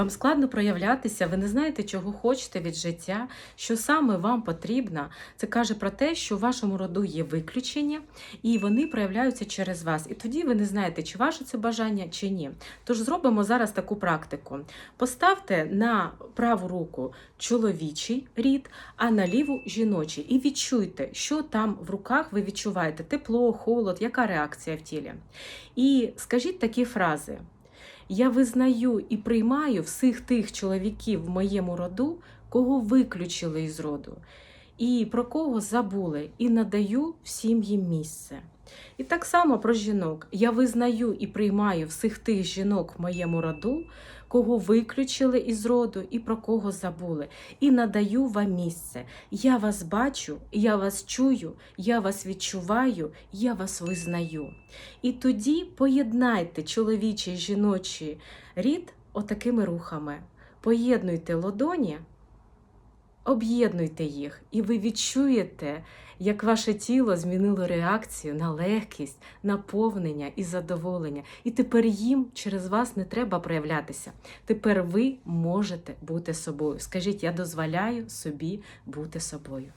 вам складно проявлятися, ви не знаєте, чого хочете від життя, що саме вам потрібно. Це каже про те, що в вашому роду є виключення, і вони проявляються через вас. І тоді ви не знаєте, чи ваше це бажання, чи ні. Тож зробимо зараз таку практику. Поставте на праву руку чоловічий рід, а на ліву жіночий. І відчуйте, що там в руках ви відчуваєте: тепло, холод, яка реакція в тілі. І скажіть такі фрази. Я визнаю і приймаю всіх тих чоловіків в моєму роду, кого виключили із роду, і про кого забули, і надаю всім їм місце. І так само про жінок. Я визнаю і приймаю всіх тих жінок в моєму роду, кого виключили із роду і про кого забули, і надаю вам місце. Я вас бачу, я вас чую, я вас відчуваю, я вас визнаю. І тоді поєднайте чоловічий жіночий рід отакими рухами. Поєднуйте ладоні, об'єднуйте їх, і ви відчуєте, як ваше тіло змінило реакцію на легкість, наповнення і задоволення. І тепер їм через вас не треба проявлятися. Тепер ви можете бути собою. Скажіть, я дозволяю собі бути собою.